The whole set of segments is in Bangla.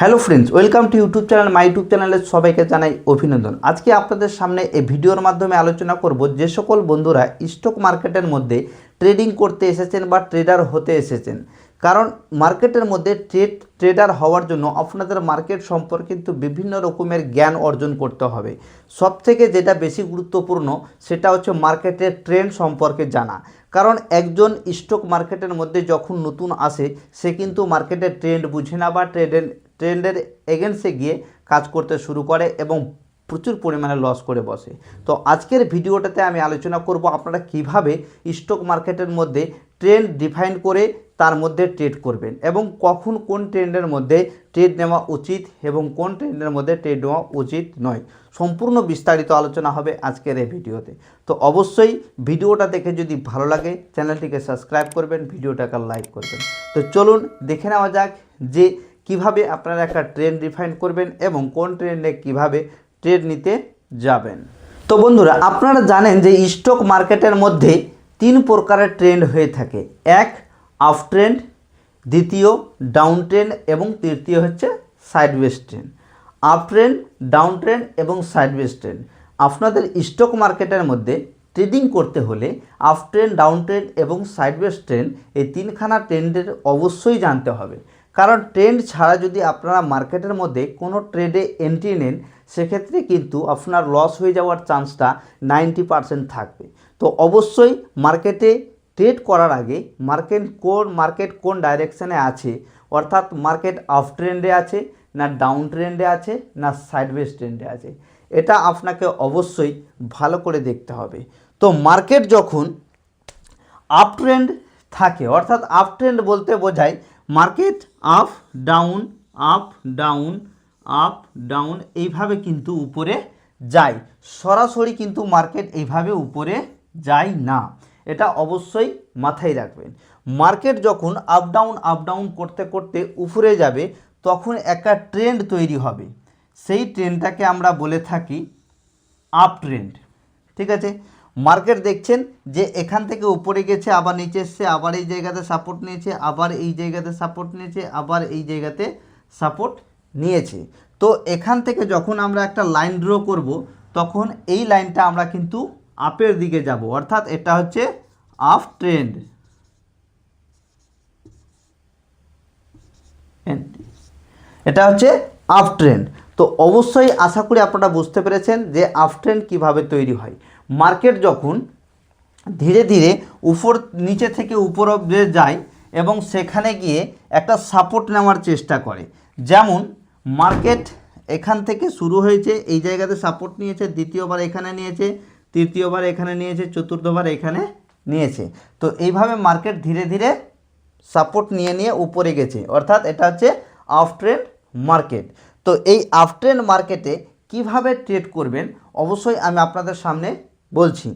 Hello friends welcome to YouTube channel my YouTube চ্যানেলের সবাইকে জানাই অভিনন্দন। আজকে আপনাদের সামনে এই ভিডিওর মাধ্যমে আলোচনা করব যে সকল বন্ধুরা স্টক মার্কেটের মধ্যে ট্রেডিং করতে এসেছেন বা ট্রেডার হতে এসেছেন। কারণ মার্কেটের মধ্যে ট্রেড ট্রেডার হওয়ার জন্য আপনাদের মার্কেট সম্পর্কে কিন্তু বিভিন্ন রকমের জ্ঞান অর্জন করতে হবে। সব থেকে যেটা বেশি গুরুত্বপূর্ণ সেটা হচ্ছে মার্কেটের ট্রেন্ড সম্পর্কে জানা। কারণ একজন স্টক মার্কেটের মধ্যে যখন নতুন আসে, সে কিন্তু মার্কেটের ট্রেন্ড বুঝে না বা ট্রেডের ট্রেন্ডের এগেন্সে গিয়ে কাজ করতে শুরু করে এবং প্রচুর পরিমাণে লস করে বসে। তো আজকের ভিডিওটাতে আমি আলোচনা করব আপনারা কীভাবে স্টক মার্কেটের মধ্যে ট্রেন্ড ডিফাইন করে তার মধ্যে ট্রেড করবেন এবং কখন কোন ট্রেন্ডের মধ্যে ট্রেড নেওয়া উচিত এবং কোন ট্রেন্ডের মধ্যে ট্রেড নেওয়া উচিত নয়। সম্পূর্ণ বিস্তারিত আলোচনা হবে আজকের এই ভিডিওতে। তো অবশ্যই ভিডিওটা দেখে যদি ভালো লাগে, চ্যানেলটিকে সাবস্ক্রাইব করবেন, ভিডিওটাকে লাইক করবেন। তো চলুন দেখে নেওয়া যাক যে কীভাবে আপনারা একটা ট্রেন্ড ডিফাইন করবেন এবং কোন ট্রেন্ডে কীভাবে ট্রেড নিতে যাবেন? তো বন্ধুরা, আপনারা জানেন যে স্টক মার্কেটের মধ্যে তিন প্রকারের ট্রেন্ড হয়ে থাকে। এক আপ ট্রেন্ড দ্বিতীয়, ডাউন ট্রেন্ড এবং তৃতীয় হচ্ছে sideways trend up trend down trend এবং সাইডওয়েজ ট্রেন্ড আপনাদের স্টক মার্কেটের মধ্যে ট্রেডিং করতে হলে আপ ট্রেন্ড ডাউন ট্রেন্ড এবং সাইডওয়েজ ট্রেন্ড এই তিনখানা ট্রেন্ডের অবশ্যই জানতে হবে। কারণ ট্রেন্ড ছাড়া যদি আপনারা মার্কেটের মধ্যে কোনো ট্রেডে এন্ট্রি নেন, সেক্ষেত্রে কিন্তু আপনার লস হয়ে যাওয়ার চান্সটা নাইনটি পারসেন্ট থাকবে। তো অবশ্যই মার্কেটে ট্রেড করার আগে মার্কেট কোন মার্কেট কোন ডাইরেকশানে আছে, অর্থাৎ মার্কেট আপ ট্রেন্ডে আছে না ডাউন ট্রেন্ডে আছে না সাইডওয়েজ ট্রেন্ডে আছে, এটা আপনাকে অবশ্যই ভালো করে দেখতে হবে। তো মার্কেট যখন আপ ট্রেন্ড থাকে, অর্থাৎ আপ ট্রেন্ড বলতে বোঝায় market up down up down up down এইভাবে কিন্তু উপরে যায়। সরাসরি কিন্তু মার্কেট এইভাবে উপরে যায় না। এটা অবশ্যই মাথায় রাখবেন। মার্কেট যখন আপ ডাউন আপ ডাউন করতে করতে উপরে যাবে, তখন একটা ট্রেন্ড তৈরি হবে। সেই ট্রেন্ডটাকে আমরা বলে থাকি আপ ট্রেন্ড ঠিক আছে? মার্কেট দেখছেন যে এখান থেকে উপরে গেছে, আবার নিচে এসছে, আবার এই জায়গাতে সাপোর্ট নিয়েছে, আবার এই জায়গাতে সাপোর্ট নিয়েছে, আবার এই জায়গাতে সাপোর্ট নিয়েছে। তো এখান থেকে যখন আমরা একটা লাইন ড্র করব, তখন এই লাইনটা আমরা কিন্তু আপের দিকে যাব। অর্থাৎ এটা হচ্ছে আপ ট্রেন্ড এটা হচ্ছে আপ ট্রেন্ড তো অবশ্যই আশা করি আপনারা বুঝতে পেরেছেন যে আপ ট্রেন্ড কীভাবে তৈরি হয়। মার্কেট যখন ধীরে ধীরে উপর নিচে থেকে উপর অব্দি যায় এবং সেখানে গিয়ে একটা সাপোর্ট নেওয়ার চেষ্টা করে। যেমন মার্কেট এখান থেকে শুরু হয়েছে, এই জায়গাতে সাপোর্ট নিয়েছে, দ্বিতীয়বার এখানে নিয়েছে, তৃতীয়বার এখানে নিয়েছে, চতুর্থবার এখানে নিয়েছে। তো এইভাবে মার্কেট ধীরে ধীরে সাপোর্ট নিয়ে নিয়ে উপরে গেছে। অর্থাৎ এটা হচ্ছে আপ ট্রেন্ড মার্কেট তো এই আপ ট্রেন্ড মার্কেটে কীভাবে ট্রেড করবেন? অবশ্যই আমি আপনাদের সামনে বলছি,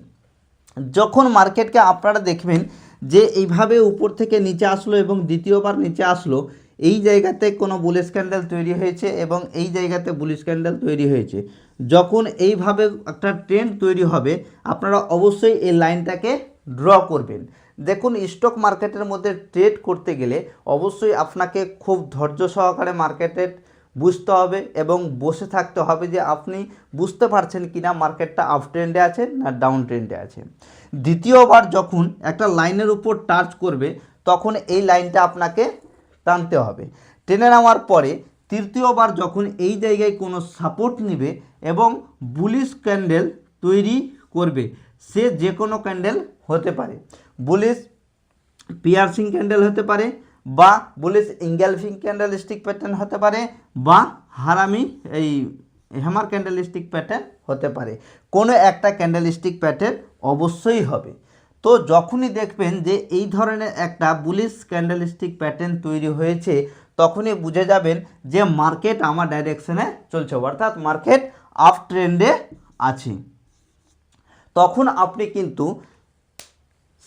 যখন মার্কেটকে আপনারা দেখবেন যে এইভাবে উপর থেকে নিচে আসলো এবং দ্বিতীয়বার নিচে আসলো, এই জায়গাতে কোনো বুলিশ ক্যান্ডেল তৈরি হয়েছে এবং এই জায়গাতে বুলিশ ক্যান্ডেল তৈরি হয়েছে। যখন এইভাবে একটা ট্রেন্ড তৈরি হবে, আপনারা অবশ্যই এই লাইনটাকে ড্র করবেন। দেখুন, স্টক মার্কেটের মধ্যে ট্রেড করতে গেলে অবশ্যই আপনাকে খুব ধৈর্য সহকারে মার্কেটের বুঝতে হবে এবং বসে থাকতে হবে যে আপনি বুঝতে পারছেন কি না মার্কেটটা আপ ট্রেন্ডে আছে না ডাউন ট্রেন্ডে আছে। দ্বিতীয়বার যখন একটা লাইনের উপর টাচ করবে, তখন এই লাইনটা আপনাকে টানতে হবে। টেনে নেওয়ার পরে তৃতীয়বার যখন এই জায়গায় কোনো সাপোর্ট নেবে এবং বুলিশ ক্যান্ডেল তৈরি করবে, সে যে কোনো ক্যান্ডেল হতে পারে। বুলিশ পিয়ার্সিং ক্যান্ডেল হতে পারে বা bullish engulfing candle stick pattern হতে পারে বা হারামি এই হ্যামার ক্যান্ডেল স্টিক প্যাটার্ন হতে পারে। কোনো একটা ক্যান্ডেল স্টিক প্যাটার্ন অবশ্যই হবে। তো যখনই দেখবেন যে এই ধরনের একটা বুলিশ ক্যান্ডেল স্টিক প্যাটার্ন তৈরি হয়েছে, তখনই বুঝে যাবেন যে মার্কেট আমার ডাইরেকশনে চলছে, অর্থাৎ মার্কেট আপ ট্রেন্ডে আছে। তখন আপনি কিন্তু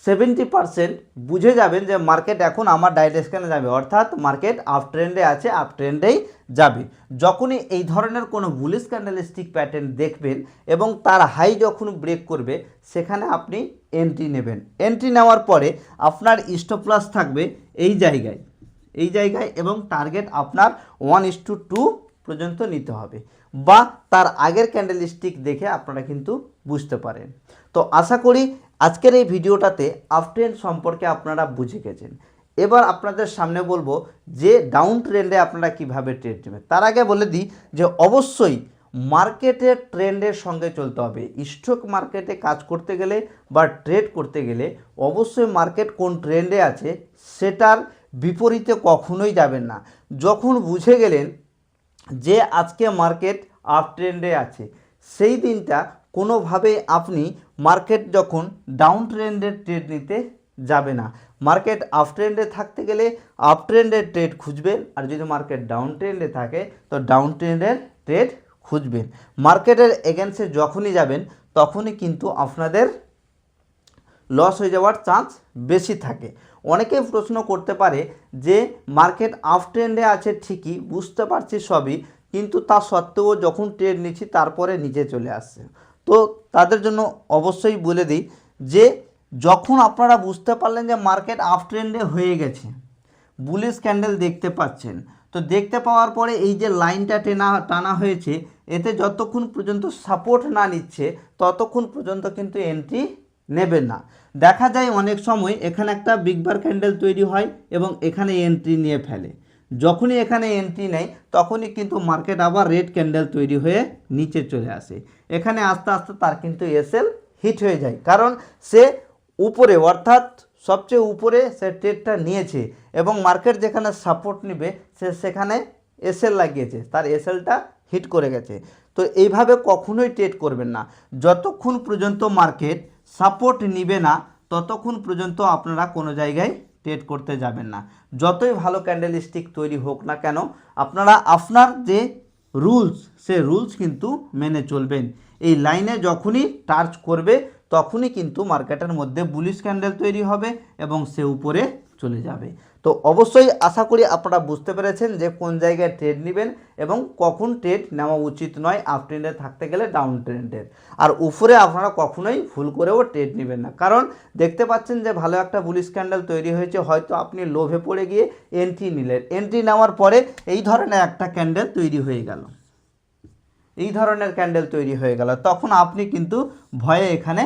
সেভেন্টি পারসেন্ট বুঝে যাবেন যে মার্কেট এখন আমার ডাইরেকশানে যাবে। অর্থাৎ মার্কেট আপ ট্রেন্ডে আছে আপ ট্রেন্ডেই যাবে। যখনই এই ধরনের কোনো বুলিশ ক্যান্ডেলিস্টিক প্যাটার্ন দেখবেন এবং তার হাই যখন ব্রেক করবে, সেখানে আপনি এন্ট্রি নেবেন। এন্ট্রি নেওয়ার পরে আপনার স্টপ লস থাকবে এই জায়গায়। এই জায়গায় এবং টার্গেট আপনার ওয়ান ইস টু টু পর্যন্ত নিতে হবে। বা তার আগের ক্যান্ডেল স্টিক দেখে আপনারা কিন্তু বুঝতে পারেন। তো আশা করি আজকের এই ভিডিওটাতে আপ ট্রেন্ড সম্পর্কে আপনারা বুঝে গেছেন। এবার আপনাদের সামনে বলব যে ডাউন ট্রেন্ডে আপনারা কীভাবে ট্রেড নেবেন। তার আগে বলে দিই যে অবশ্যই মার্কেটের ট্রেন্ডের সঙ্গে চলতে হবে। স্টক মার্কেটে কাজ করতে গেলে বা ট্রেড করতে গেলে অবশ্যই মার্কেট কোন ট্রেন্ডে আছে সেটার বিপরীতে কখনোই যাবেন না। যখন বুঝে গেলেন যে আজকে মার্কেট আপ ট্রেন্ডে আছে, সেই দিনটা কোনোভাবেই আপনি মার্কেট যখন ডাউন ট্রেন্ডের ট্রেড নিতে যাবে না, মার্কেট আপ ট্রেন্ডে থাকতে গেলে আপ ট্রেন্ডের ট্রেড খুঁজবেন আর যদি মার্কেট ডাউন ট্রেন্ডে থাকে, তো ডাউন ট্রেন্ডের ট্রেড খুঁজবেন মার্কেটের এগেন্সে যখনই যাবেন, তখনই কিন্তু আপনাদের লস হয়ে যাওয়ার চান্স বেশি থাকে। অনেকে প্রশ্ন করতে পারে যে, মার্কেট আপ ট্রেন্ডে আছে ঠিকই, বুঝতে পারছি সবই, কিন্তু তা সত্ত্বেও যখন ট্রেড নিচ্ছি, তারপরে নিচে চলে আসছে। তো তাদের জন্য অবশ্যই বলে দিই যে, যখন আপনারা বুঝতে পারলেন যে মার্কেট আপ ট্রেন্ডে হয়ে গেছে, বুলিশ ক্যান্ডেল দেখতে পাচ্ছেন, তো দেখতে পাওয়ার পরে এই যে লাইনটা টেনা, টানা হয়েছে, এতে যতক্ষণ পর্যন্ত সাপোর্ট না নিচ্ছে, ততক্ষণ পর্যন্ত কিন্তু এন্ট্রি নেবেন না। দেখা যায় অনেক সময় এখানে একটা বিগ বার ক্যান্ডেল তৈরি হয় এবং এখানে এন্ট্রি নিয়ে ফেলে। যখনই এখানে এন্ট্রি নেয়, তখনই কিন্তু মার্কেট আবার রেড ক্যান্ডেল তৈরি হয়ে নিচে চলে আসে। এখানে আস্তে আস্তে তার কিন্তু এসএল হিট হয়ে যায়। কারণ সে উপরে, অর্থাৎ সবচেয়ে উপরে সে ট্রেডটা নিয়েছে এবং মার্কেট যেখানে সাপোর্ট নেবে, সে সেখানে এসএল লাগিয়েছে। তার এসএলটা হিট করে গেছে। তো এইভাবে কখনোই ট্রেড করবেন না। যতক্ষণ পর্যন্ত মার্কেট সাপোর্ট নিবে না, ততক্ষণ পর্যন্ত আপনারা কোনো জায়গায় ট্রেড করতে যাবেন না। যতই ভালো ক্যান্ডেল স্টিক তৈরি হোক না কেন, আপনারা আপনার যে রুলস সে রুলস কিন্তু মেনে চলবেন। এই লাইনে যখনই টার্চ করবে, তখনই কিন্তু মার্কেটের মধ্যে বুলিশ ক্যান্ডেল তৈরি হবে এবং সে উপরে চলে যাবে। তো অবশ্যই আশা করি আপনারা বুঝতে পেরেছেন যে কোন জায়গায় ট্রেড নেবেন এবং কখন ট্রেড নেওয়া উচিত নয় আপ ট্রেন্ডে থাকতে গেলে ডাউন ট্রেন্ডের আর উপরে আপনারা কখনোই ভুল করেও ট্রেড নেবেন না। কারণ দেখতে পাচ্ছেন যে ভালো একটা বুলিশ ক্যান্ডেল তৈরি হয়েছে, হয়তো আপনি লোভে পড়ে গিয়ে এন্ট্রি নিলেন। এন্ট্রি নেওয়ার পরে এই ধরনের একটা ক্যান্ডেল তৈরি হয়ে গেল। এই ধরনের ক্যান্ডেল তৈরি হয়ে গেল। তখন আপনি কিন্তু ভয়ে এখানে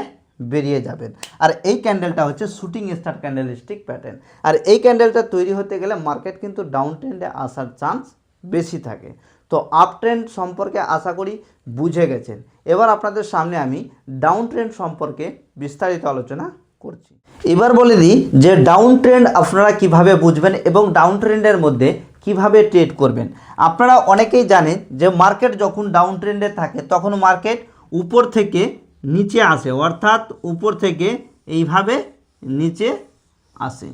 বেরিয়ে যাবেন। আর এই ক্যান্ডেলটা হচ্ছে shooting star candle stick pattern আর এই ক্যান্ডেলটা তৈরি হতে গেলে মার্কেট কিন্তু ডাউন ট্রেন্ডে আসার চান্স বেশি থাকে। তো আপ ট্রেন্ড সম্পর্কে আশা করি বুঝে গেছেন। এবার আপনাদের সামনে আমি ডাউন ট্রেন্ড সম্পর্কে বিস্তারিত আলোচনা করছি। এবার বলে দিই যে ডাউন ট্রেন্ড আপনারা কীভাবে বুঝবেন এবং ডাউন ট্রেন্ডের মধ্যে কীভাবে ট্রেড করবেন। আপনারা অনেকেই জানেন যে মার্কেট যখন ডাউন ট্রেন্ডে থাকে, তখন মার্কেট উপর থেকে নিচে আসে, অর্থাৎ উপর থেকে এইভাবে নিচে আসে।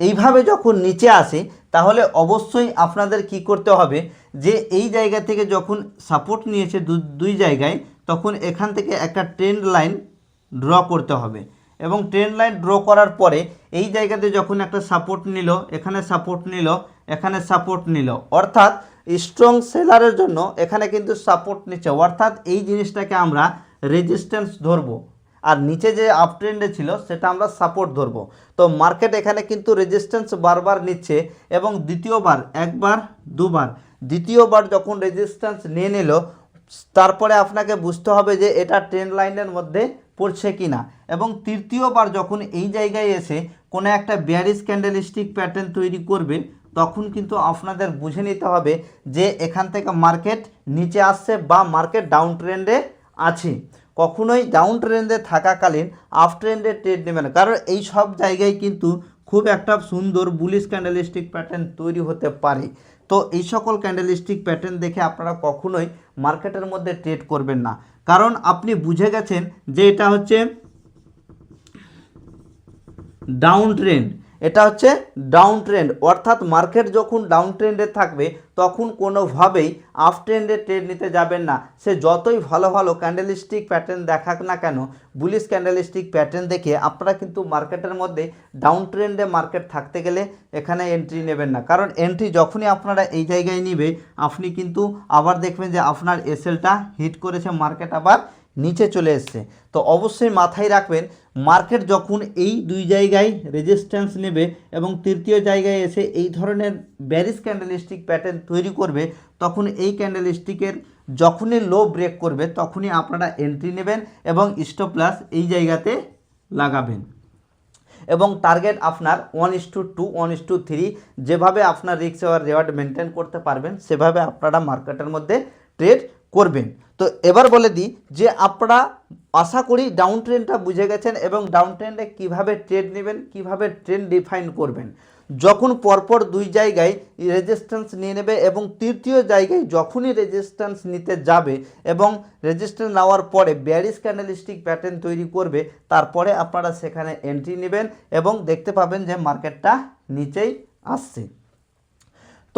এইভাবে যখন নিচে আসে, তাহলে অবশ্যই আপনাদের কি করতে হবে যে, এই জায়গা থেকে যখন সাপোর্ট নিয়েছে দুই জায়গায়, তখন এখান থেকে একটা ট্রেন্ড লাইন ড্র করতে হবে। এবং ট্রেন্ড লাইন ড্র করার পরে এই জায়গাতে যখন একটা সাপোর্ট নিল, এখানে সাপোর্ট নিল, এখানে সাপোর্ট নিল, অর্থাৎ স্ট্রং সেলারের জন্য এখানে কিন্তু সাপোর্ট নিচ্ছে। অর্থাৎ এই জিনিসটাকে আমরা রেজিস্ট্যান্স ধরবো। আর নিচে যে আপ ট্রেন্ডে ছিল, সেটা আমরা সাপোর্ট ধরবো। তো মার্কেট এখানে কিন্তু রেজিস্ট্যান্স বারবার নিচ্ছে এবং দ্বিতীয়বার, একবার, দুবার, দ্বিতীয়বার যখন রেজিস্ট্যান্স নিয়ে নিল, তারপরে আপনাকে বুঝতে হবে যে এটা ট্রেন লাইনের মধ্যে পড়ছে কি না এবং তৃতীয়বার যখন এই জায়গায় এসে কোনো একটা বিয়ারিস ক্যান্ডেলিস্টিক প্যাটার্ন তৈরি করবে, তখন কিন্তু আপনাদের বুঝে নিতে হবে যে এখান থেকে মার্কেট নিচে আসছে বা মার্কেট ডাউন ট্রেন্ডে আছে। কখনোই ডাউন ট্রেন্ডে থাকাকালীন আপ ট্রেন্ডে ট্রেড নেবেন না। কারণ এই সব জায়গায় কিন্তু খুব একটা সুন্দর বুলিশ ক্যান্ডেলিস্টিক প্যাটার্ন তৈরি হতে পারে। তো এই সকল ক্যান্ডেলিস্টিক প্যাটার্ন দেখে আপনারা কখনোই মার্কেটের মধ্যে ট্রেড করবেন না। কারণ আপনি বুঝে গেছেন যে এটা হচ্ছে ডাউন ট্রেন্ড এটা হচ্ছে ডাউন ট্রেন্ড অর্থাৎ মার্কেট যখন ডাউন ট্রেন্ডে থাকবে, তখন কোনোভাবেই আপ ট্রেন্ডে ট্রেড নিতে যাবেন না। সে যতই ভালো ভালো ক্যান্ডেলিস্টিক প্যাটার্ন দেখাক না কেন বুলিশ ক্যান্ডেলিস্টিক প্যাটার্ন দেখে আপনারা কিন্তু মার্কেটের মধ্যে ডাউন ট্রেন্ডে মার্কেট থাকতে গেলে এখানে এন্ট্রি নেবেন না। কারণ এন্ট্রি যখনই আপনারা এই জায়গায় নিবে, আপনি কিন্তু আবার দেখবেন যে আপনার এসএলটা হিট করেছে মার্কেট আবার নিচে চলে এসছে। তো অবশ্যই মাথায় রাখবেন মার্কেট যখন এই দুই জায়গায় রেজিস্ট্যান্স নেবে এবং তৃতীয় জায়গায় এসে এই ধরনের ব্যারিস ক্যান্ডেলিস্টিক প্যাটার্ন তৈরি করবে, তখন এই ক্যান্ডেলিস্টিকের যখনই লো ব্রেক করবে, তখনই আপনারা এন্ট্রি নেবেন এবং স্টপ প্লাস এই জায়গাতে লাগাবেন। এবং টার্গেট আপনার one is to two one is to three যেভাবে আপনার রিক্স আর রেওয়ার্ড মেনটেন করতে পারবেন, সেভাবে আপনারা মার্কেটের মধ্যে ট্রেড করবেন। তো এবার বলে দিই যে আপনারা আশা করি ডাউন ট্রেন্ডটা বুঝে গেছেন এবং ডাউন ট্রেন্ডে কীভাবে ট্রেড নেবেন, কীভাবে ট্রেন্ড ডিফাইন করবেন। যখন পরপর দুই জায়গায় রেজিস্ট্যান্স নিয়ে নেবে এবং তৃতীয় জায়গায় যখনই রেজিস্ট্যান্স নিতে যাবে এবং রেজিস্ট্যান্স নেওয়ার পরে ব্যারিস ক্যান্ডেলিস্টিক প্যাটার্ন তৈরি করবে, তারপরে আপনারা সেখানে এন্ট্রি নেবেন এবং দেখতে পাবেন যে মার্কেটটা নিচেই আসছে।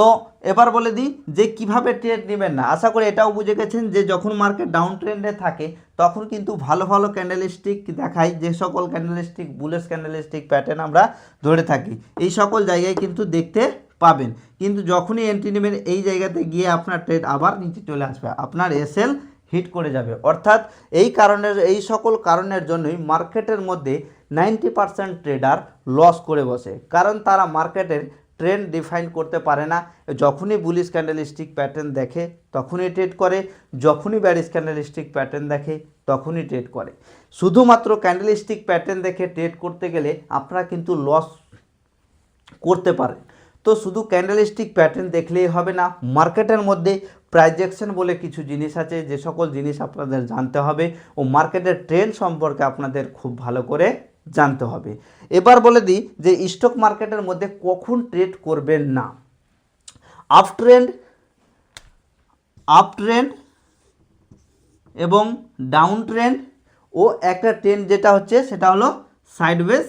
তো এবার বলে দিই যে কীভাবে ট্রেড নেবেন না। আশা করি এটাও বুঝে গেছেন যে যখন মার্কেট ডাউন ট্রেন্ডে থাকে, তখন কিন্তু ভালো ভালো ক্যান্ডেলস্টিক দেখায় যে সকল ক্যান্ডেলস্টিক বুলেস ক্যান্ডেলস্টিক প্যাটার্ন আমরা ধরে থাকি। এই সকল জায়গায় কিন্তু দেখতে পাবেন। কিন্তু যখনই এন্ট্রি নেবেন, এই জায়গাতে গিয়ে আপনার ট্রেড আবার নিচে চলে আসবে, আপনার এসএল হিট করে যাবে। অর্থাৎ এই কারণের, এই সকল কারণের জন্যই মার্কেটের মধ্যে নাইনটি পার্সেন্ট ট্রেডার লস করে বসে। কারণ তারা মার্কেটের ট্রেন্ড ডিফাইন করতে পারে না। যখনই বুলিশ ক্যান্ডেলিস্টিক প্যাটার্ন দেখে, তখনই ট্রেড করে। যখনই ব্যারিস ক্যান্ডেলিস্টিক প্যাটার্ন দেখে, তখনই ট্রেড করে। শুধুমাত্র ক্যান্ডেলিস্টিক প্যাটার্ন দেখে ট্রেড করতে গেলে আপনারা কিন্তু লস করতে পারেন। তো শুধু ক্যান্ডেলিস্টিক প্যাটার্ন দেখলেই হবে না মার্কেটের মধ্যে প্রাইজেকশন বলে কিছু জিনিস আছে, যে সকল জিনিস আপনাদের জানতে হবে। ও মার্কেটের ট্রেন্ড সম্পর্কে আপনাদের খুব ভালো করে জানতে হবে। এবার বলে দিই যে স্টক মার্কেটের মধ্যে কখন ট্রেড করবেন না। আপ ট্রেন্ড আপ ট্রেন্ড এবং ডাউন ট্রেন্ড ও একটা ট্রেন্ড যেটা হচ্ছে সেটা হলো সাইডওয়েজ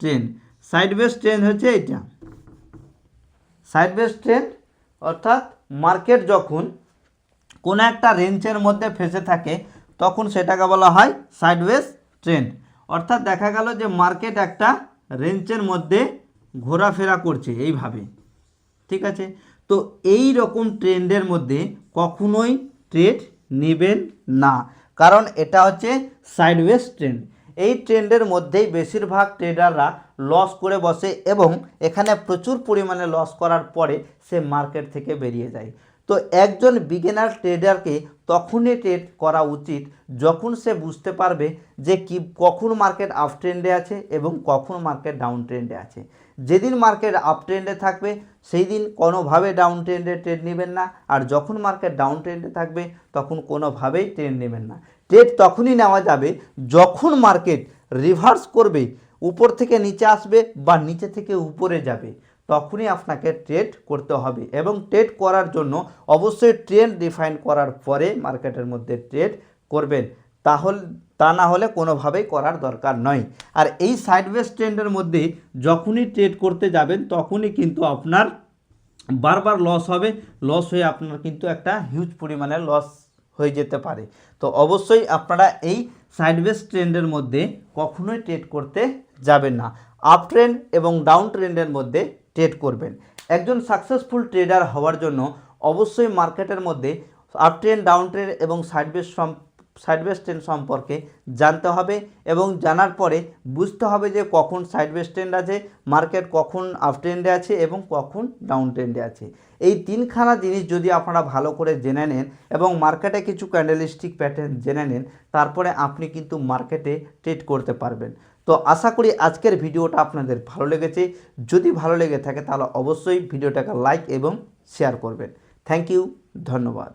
ট্রেন্ড সাইডওয়েজ ট্রেন্ড হচ্ছে এটা সাইডওয়েজ ট্রেন্ড অর্থাৎ মার্কেট যখন কোনো একটা রেঞ্জের মধ্যে ফেসে থাকে, তখন সেটাকে বলা হয় সাইডওয়েজ ট্রেন্ড অর্থাৎ দেখা গেল যে মার্কেট একটা রেঞ্জের মধ্যে ঘোরাফেরা করছে এইভাবে। ঠিক আছে? তো এই রকম ট্রেন্ডের মধ্যে কখনোই ট্রেড নেবেন না। কারণ এটা হচ্ছে সাইডওয়েজ ট্রেন্ড এই ট্রেন্ডের মধ্যেই বেশিরভাগ ট্রেডাররা লস করে বসে এবং এখানে প্রচুর পরিমাণে লস করার পরে সে মার্কেট থেকে বেরিয়ে যায়। তো একজন বিগিনার ট্রেডারকে তখনই ট্রেড করা উচিত যখন সে বুঝতে পারবে যে কি, কখন মার্কেট আপ ট্রেন্ডে আছে এবং কখন মার্কেট ডাউন ট্রেন্ডে আছে। যেদিন মার্কেট আপ ট্রেন্ডে থাকবে সেই দিন কোনোভাবে ডাউন ট্রেন্ডে ট্রেড নেবেন না। আর যখন মার্কেট ডাউন ট্রেন্ডে থাকবে, তখন কোনোভাবেই ট্রেড নেবেন না। ট্রেড তখনই নেওয়া যাবে যখন মার্কেট রিভার্স করবে, উপর থেকে নিচে আসবে বা নিচে থেকে উপরে যাবে। তখনই আপনাকে ট্রেড করতে হবে এবং ট্রেড করার জন্য অবশ্যই ট্রেন্ড ডিফাইন করার পরে মার্কেটের মধ্যে ট্রেড করবেন। তাহলে, তা না হলে কোনোভাবেই করার দরকার নয়। আর এই সাইডওয়েজ ট্রেন্ডের মধ্যে যখনই ট্রেড করতে যাবেন, তখনই কিন্তু আপনার বারবার লস হবে। লস হয়ে আপনার কিন্তু একটা হিউজ পরিমাণে লস হয়ে যেতে পারে। তো অবশ্যই আপনারা এই সাইডওয়েজ ট্রেন্ডের মধ্যে কখনোই ট্রেড করতে যাবেন না। আপ ট্রেন্ড এবং ডাউন ট্রেন্ডের মধ্যে ট্রেড করবেন। একজন সাকসেসফুল ট্রেডার হওয়ার জন্য অবশ্যই মার্কেটের মধ্যে আপ ট্রেন্ড ডাউন ট্রেন্ড এবং সাইডওয়েজ সাইডওয়েজ ট্রেন্ড সম্পর্কে জানতে হবে এবং জানার পরে বুঝতে হবে যে কখন সাইডওয়েজ ট্রেন্ড আছে মার্কেট কখন আপ ট্রেন্ডে আছে এবং কখন ডাউন ট্রেন্ডে আছে। এই তিনখানা জিনিস যদি আপনারা ভালো করে জেনে নেন এবং মার্কেটে কিছু ক্যান্ডেলিস্টিক প্যাটার্ন জেনে নেন, তারপরে আপনি কিন্তু মার্কেটে ট্রেড করতে পারবেন। তো আশা করি আজকের ভিডিওটা আপনাদের ভালো লেগেছে। যদি ভালো লেগে থাকে তাহলে অবশ্যই ভিডিওটাকে লাইক এবং শেয়ার করবেন। থ্যাংক ইউ, ধন্যবাদ।